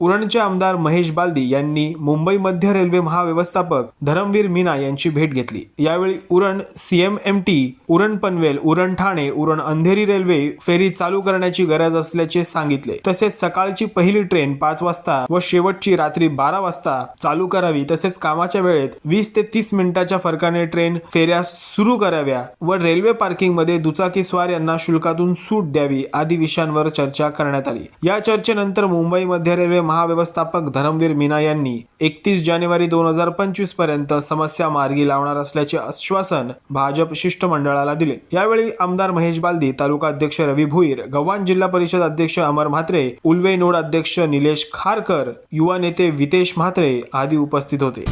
उरणचे आमदार महेश बालदी यांनी मुंबई मध्य रेल्वे महाव्यवस्थापक धरमवीर मीना यांची भेट घेतली. यावेळी उरण सीएमएमटी उरण पनवेल उरण ठाणे उरण अंधेरी रेल्वे फेरी चालू करण्याची गरज असल्याचे सांगितले. तसेच सकाळची पहिली ट्रेन पाच वाजता व शेवटची रात्री बारा वाजता चालू करावी. तसेच कामाच्या वेळेत वीस ते तीस मिनिटाच्या फरकाने ट्रेन फेऱ्या सुरू कराव्या व रेल्वे पार्किंगमध्ये दुचाकी स्वार यांना शुल्कातून सूट द्यावी आदी विषयांवर चर्चा करण्यात आली. या चर्चेनंतर मुंबई मध्य रेल्वे महाव्यवस्थापक धरमवीर मीना यांनी एकतीस जानेवारी दोन हजार पंचवीसपर्यंत समस्या मार्गी लावणार असल्याचे आश्वासन भाजप शिष्टमंडळाला दिले. यावेळी आमदार महेश बालदी तालुका अध्यक्ष रवी भुईर गव्हाण जिल्हा परिषद अध्यक्ष अमर म्हात्रे उल्वे नोड अध्यक्ष निलेश खारकर युवा नेते वितेश म्हात्रे आदी उपस्थित होते.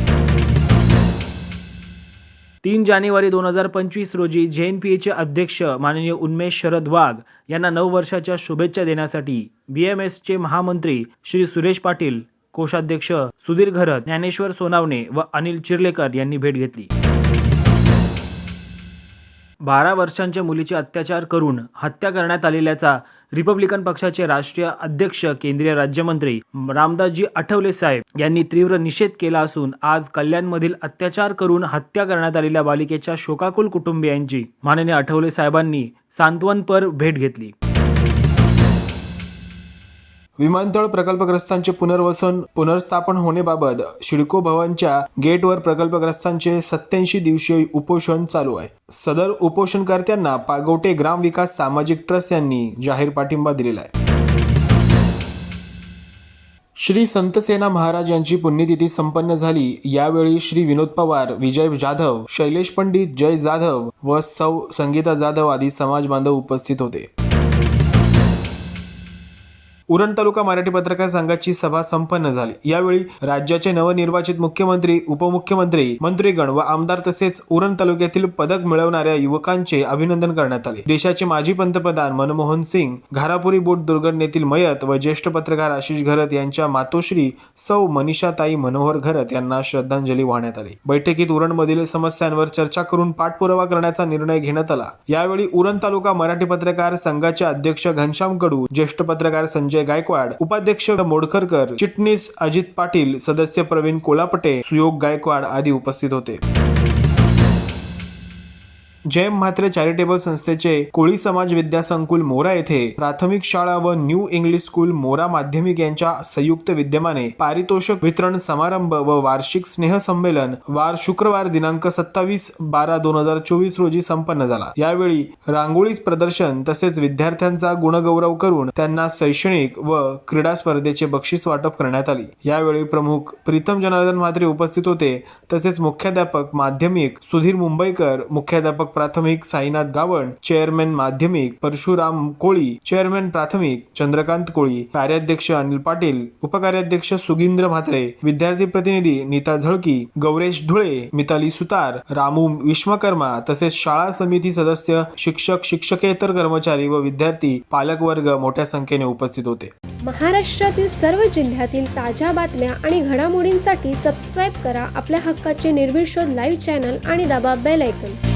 तीन जानेवारी दोन हजार पंचवीस रोजी जे एन पी एचे अध्यक्ष माननीय उन्मेष शरद वाघ यांना नऊ वर्षाच्या शुभेच्छा देण्यासाठी बी एम एसचे महामंत्री श्री सुरेश पाटील कोषाध्यक्ष सुधीर घरत ज्ञानेश्वर सोनावणे व अनिल चिर्लेकर यांनी भेट घेतली. बारा वर्षांच्या मुलीचे अत्याचार करून हत्या करण्यात आलेल्याचा रिपब्लिकन पक्षाचे राष्ट्रीय अध्यक्ष केंद्रीय राज्यमंत्री रामदासजी आठवले साहेब यांनी तीव्र निषेध केला असून आज कल्याणमधील अत्याचार करून हत्या करण्यात आलेल्या बालिकेच्या शोकाकुल कुटुंबियांची माननीय आठवले साहेबांनी सांत्वनपर भेट घेतली. विमानतळ प्रकल्पग्रस्तांचे पुनर्वसन पुनर्स्थापन होण्याबाबत शिडको भवनच्या गेटवर प्रकल्पग्रस्तांचे सत्याऐंशी दिवसीय उपोषण चालू आहे. सदर उपोषणकर्त्यांना पागोटे ग्रामविकास सामाजिक ट्रस्ट यांनी जाहीर पाठिंबा दिलेला आहे. श्री संतसेना महाराज यांची पुण्यतिथी संपन्न झाली. यावेळी श्री विनोद पवार विजय जाधव शैलेश पंडित जय जाधव व सौ संगीता जाधव आदी समाज बांधव उपस्थित होते. उरण तालुका मराठी पत्रकार संघाची सभा संपन्न झाली. यावेळी राज्याचे नवनिर्वाचित मुख्यमंत्री उपमुख्यमंत्री मंत्रीगण व आमदार तसेच उरण तालुक्यातील पदक मिळवणाऱ्या युवकांचे अभिनंदन करण्यात आले. देशाचे माजी पंतप्रधान मनमोहन सिंग घारापुरी बोट दुर्घटनेतील मयत व ज्येष्ठ पत्रकार आशिष घरत यांच्या मातोश्री सौ मनीषाताई मनोहर घरत यांना श्रद्धांजली वाहण्यात आली. बैठकीत उरणमधील समस्यांवर चर्चा करून पाठपुरावा करण्याचा निर्णय घेण्यात आला. यावेळी उरण तालुका मराठी पत्रकार संघाचे अध्यक्ष घनश्याम कडू ज्येष्ठ पत्रकार संजय गायकवाड उपाध्यक्ष मोडकरकर चिटणीस अजित पाटील सदस्य प्रवीण कोलापटे सुयोग गायकवाड आदी उपस्थित होते. जयम म्हात्रे चॅरिटेबल संस्थेचे कोळी समाज विद्यासंकुल मोरा येथे प्राथमिक शाळा व न्यू इंग्लिश स्कूल मोरा माध्यमिक यांच्या संयुक्त विद्यमाने पारितोषिक वितरण समारंभ व वार्षिक स्नेह संमेलन वार शुक्रवार दिनांक सत्तावीस बारा दोन हजार चोवीस रोजी संपन्न झाला. यावेळी रांगोळी प्रदर्शन तसेच विद्यार्थ्यांचा गुणगौरव करून त्यांना शैक्षणिक व क्रीडा स्पर्धेचे बक्षीस वाटप करण्यात आली. यावेळी प्रमुख प्रीतम जनार्दन म्हात्रे उपस्थित होते. तसेच मुख्याध्यापक माध्यमिक सुधीर मुंबईकर मुख्याध्यापक प्राथमिक साईनाथ गावण चेअरमॅन माध्यमिक परशुराम कोळी चेअरमॅन प्राथमिक चंद्रकांत कोळी कार्याध्यक्ष अनिल पाटील उपकार्याध्यक्ष सुगिंद्र म्हात्रे विद्यार्थी प्रतिनिधी नीता झळकी गौरेश धुळे मिताली सुतार रामू विश्वकर्मा तसेच शाळा समिती सदस्य शिक्षक शिक्षकेतर कर्मचारी व विद्यार्थी पालक वर्ग मोठ्या संख्येने उपस्थित होते. महाराष्ट्रातील सर्व जिल्ह्यातील ताज्या बातम्या आणि घडामोडींसाठी सबस्क्राईब करा आपल्या हक्काचे निर्भीड लाईव्ह चॅनल आणि दाबा बेल ऐकन